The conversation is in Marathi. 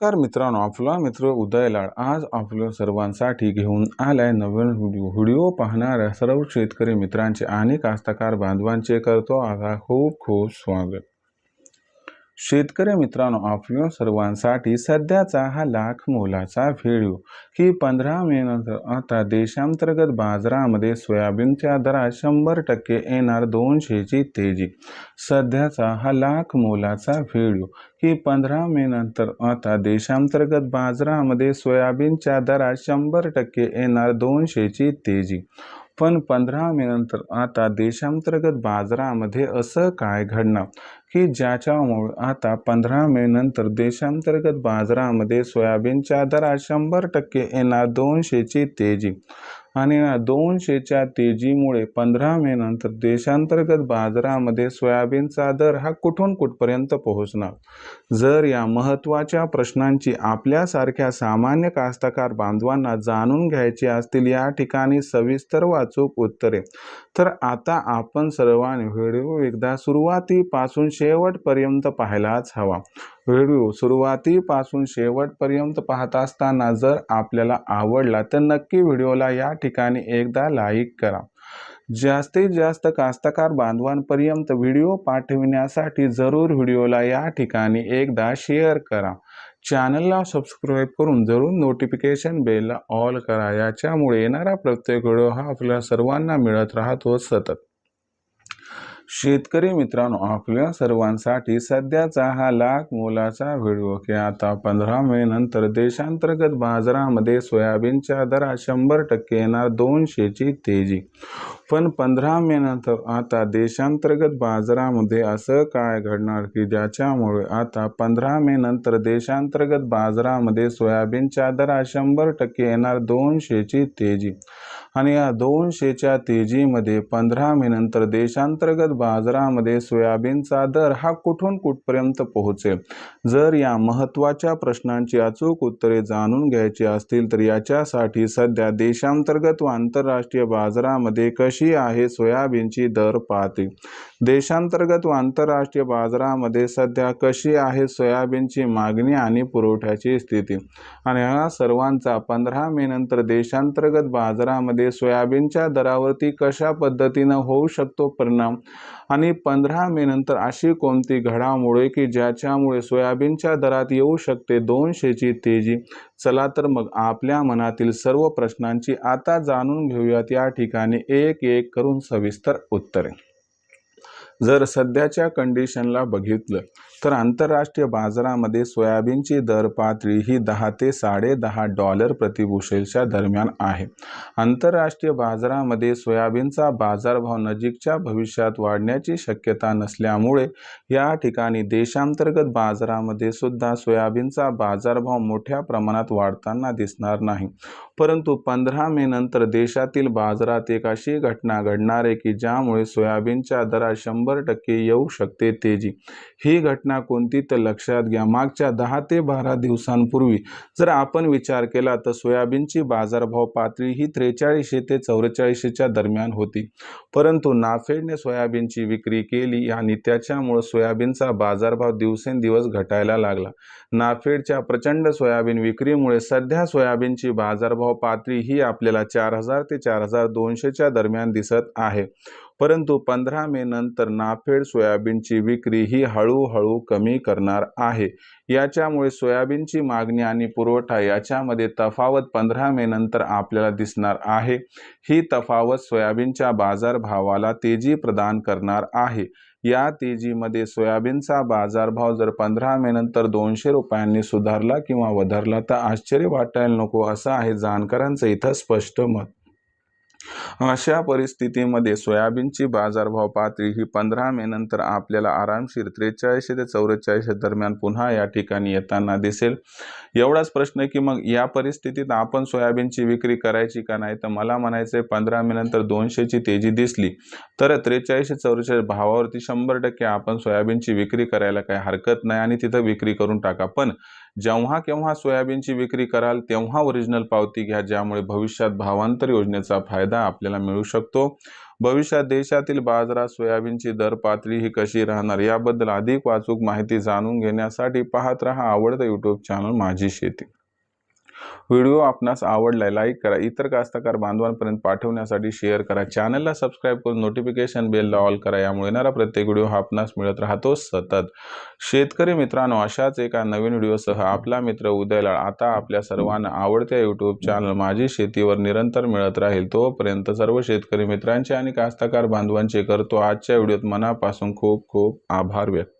नमस्कार मित्रांनो आपला मित्र उदय लाड आज आपल्या सर्वांसाठी घेऊन आलाय नवीन व्हिडिओ. व्हिडिओ पाहणाऱ्या सर्व शेतकरी मित्रांचे आणि कास्तकार बांधवांचे करतो आता खूप खूप स्वागत. शेतकरी मित्रांनो आपल्या सर्वांसाठी सध्याचा हा लाख मोलाचा व्हिडिओ. की पंधरा मे नंतर आता देशांतर्गत बाजारामध्ये सोयाबीनच्या दरात शंभर टक्के येणार दोनशेची तेजी. सध्याचा हा लाख मोलाचा व्हिडिओ. की पंधरा मे नंतर आता देशांतर्गत बाजारामध्ये सोयाबीनच्या दरात शंभर टक्के येणार दोनशेची तेजी. पण पंधरा मे नंतर आता देशांतर्गत बाजारामध्ये असं काय घडणार? की ज्याच्यामुळे आता पंधरा मे नंतर देशांतर्गत बाजारामध्ये सोयाबीनच्या दरात शंभर टक्के येणार दोनशेची तेजी? आणि या दोनशेच्या तेजीमुळे पंधरा मे नंतर देशांतर्गत बाजारामध्ये सोयाबीनचा दर हा कुठून कुठपर्यंत पोहोचणार? जर या महत्त्वाच्या प्रश्नांची आपल्यासारख्या सामान्य कास्तकार बांधवांना जाणून घ्यायची असतील या ठिकाणी सविस्तर वाचूक उत्तरे. तर आता आपण सर्वांनी व्हिडिओ एकदा सुरुवातीपासून शेवटपर्यंत पाहायलाच हवा. व्हिडिओ सुरुवातीपासून शेवटपर्यंत पाहत असताना जर आपल्याला आवडला तर नक्की व्हिडिओला या ठिकाणी एकदा लाईक करा. जास्तीत जास्त कास्तकार बांधवांपर्यंत व्हिडिओ पाठविण्यासाठी जरूर व्हिडिओला या ठिकाणी एकदा शेअर करा. चॅनलला सबस्क्राईब करून जरूर नोटिफिकेशन बेलला ऑल करा. याच्यामुळे येणारा प्रत्येक व्हिडिओ हा आपल्या सर्वांना मिळत राहतो सतत. शेतकरी मित्रांनो आपल्या सर्वांसाठी सध्याचा हा लाख मोलाचा व्हिडिओ की आता पंधरा मे नंतर देशांतर्गत बाजारामध्ये सोयाबीनच्या दरात शंभर टक्के येणार दोनशेची तेजी. पण पंधरा मे नंतर आता देशांतर्गत बाजारामध्ये असं काय घडणार की ज्याच्यामुळे आता पंधरा मे नंतर देशांतर्गत बाजारामध्ये सोयाबीनच्या दरात शंभर टक्के येणार दोनशेची तेजी? आणि या दोनशेच्या तेजीमध्ये पंधरा मेनंतर देशांतर्गत बाजारामध्ये सोयाबीनचा दर हा कुठून कुठपर्यंत पोहोचेल? जर या महत्त्वाच्या प्रश्नांची अचूक उत्तरे जाणून घ्यायची असतील तर याच्यासाठी सध्या देशांतर्गत व आंतरराष्ट्रीय बाजारामध्ये कशी आहे सोयाबीनची दर पाहते देशांतर्गत व आंतरराष्ट्रीय बाजारामध्ये सध्या कशी आहे सोयाबीनची मागणी आणि पुरवठ्याची स्थिती? आणि ह्या सर्वांचा पंधरा मे नंतर देशांतर्गत बाजारामध्ये सोयाबीनच्या दरावरती कशा पद्धतीनं होऊ शकतो परिणाम? आणि पंधरा मे नंतर अशी कोणती घडामोड की ज्याच्यामुळे सोयाबीनच्या दरात येऊ शकते दोनशेची तेजी? चला तर मग आपल्या मनातील सर्व प्रश्नांची आता जाणून घेऊयात. या ठिकाणी एक एक करून सविस्तर उत्तरे. जर सध्याच्या कंडिशनला बघितलं तर आंतरराष्ट्रीय बाजारामध्ये सोयाबीनची दर पातळी ही दहा ते साडे दहा डॉलर प्रतिबुशेलच्या दरम्यान आहे. आंतरराष्ट्रीय बाजारामध्ये सोयाबीनचा बाजारभाव नजीकच्या भविष्यात वाढण्याची शक्यता नसल्यामुळे या ठिकाणी देशांतर्गत बाजारामध्ये सुद्धा सोयाबीनचा बाजारभाव मोठ्या प्रमाणात वाढताना दिसणार नाही. परंतु पंधरा मे नंतर देशातील बाजारात एक अशी घटना घडणार आहे की ज्यामुळे सोयाबीनच्या दरात शंभर टक्के येऊ शकते तेजी. ही घटना कोणती तर लक्षात घ्या. मागच्या दहा ते बारा दिवसांपूर्वी जर आपण विचार केला तर सोयाबीनची बाजारभाव पातळी ही त्रेचाळीसशे ते चौवेचाळीसशेच्या दरम्यान होती. परंतु नाफेडने सोयाबीनची विक्री केली आणि त्याच्यामुळं सोयाबीनचा बाजारभाव दिवसेंदिवस घटायला लागला. नाफेडच्या प्रचंड सोयाबीन विक्रीमुळे सध्या सोयाबीनची बाजारभाव पातळी ही आपल्याला चार हजार ते चार हजार दोनशेच्या दरम्यान दिसत आहे. परंतु पंधरा मे नंतर नाफेड सोयाबीनची विक्री ही हळूहळू कमी करणार आहे. याच्यामुळे सोयाबीनची मागणी आणि पुरवठा याच्यामध्ये तफावत पंधरा मे नंतर आपल्याला दिसणार आहे. ही तफावत सोयाबीनच्या बाजारभावाला तेजी प्रदान करणार आहे. या तेजीमध्ये सोयाबीनचा बाजारभाव जर पंधरा मे नंतर दोनशे रुपयांनी सुधारला किंवा वधारला तर आश्चर्य वाटायला नको असं आहे जाणकारांचं इथं स्पष्ट मत. अशा परिस्थितीमध्ये सोयाबीनची बाजारभाव पातळी ही पंधरा मे नंतर आपल्याला आरामशीर त्रेचाळीसशे ते चौवेचाळीसशे दरम्यान पुन्हा या ठिकाणी येताना दिसेल. एवढाच प्रश्न की मग या परिस्थितीत आपण सोयाबीनची विक्री करायची का नाही? तर मला म्हणायचं आहे पंधरा मे नंतर दोनशेची तेजी दिसली तर त्रेचाळीसशे चौवेचाळीस भावावरती शंभर टक्के आपण सोयाबीनची विक्री करायला काही हरकत नाही आणि तिथं विक्री करून टाका. पण जेव्हा केव्हा सोयाबीनची विक्री कराल तेव्हा ओरिजिनल पावती घ्या ज्यामुळे भविष्यात भावांतर योजनेचा फायदा आपल्याला मिळू शकतो. भविष्यात देशातील बाजारात सोयाबीनची दर पातळी ही कशी राहणार याबद्दल अधिक वाचूक माहिती जाणून घेण्यासाठी पाहत रहा आवडतं यूट्यूब चॅनल माझी शेती. व्हिडिओ आपणास आवडलाय लाईक करा. इतर कास्तकार बांधवांपर्यंत पाठवण्यासाठी शेअर करा. चॅनलला सबस्क्राईब करून नोटिफिकेशन बेलला ऑल करा. यामुळे येणारा प्रत्येक व्हिडिओ हा आपणास मिळत राहतो सतत. शेतकरी मित्रांनो अशाच एका नवीन व्हिडिओसह आपला मित्र उदयलाळ आता आपल्या सर्वांना आवडत्या यूट्यूब चॅनल माझी शेतीवर निरंतर मिळत राहील. तोपर्यंत सर्व शेतकरी मित्रांचे आणि कास्तकार बांधवांचे करतो आजच्या व्हिडिओत मनापासून खूप खूप आभार व्यक्त.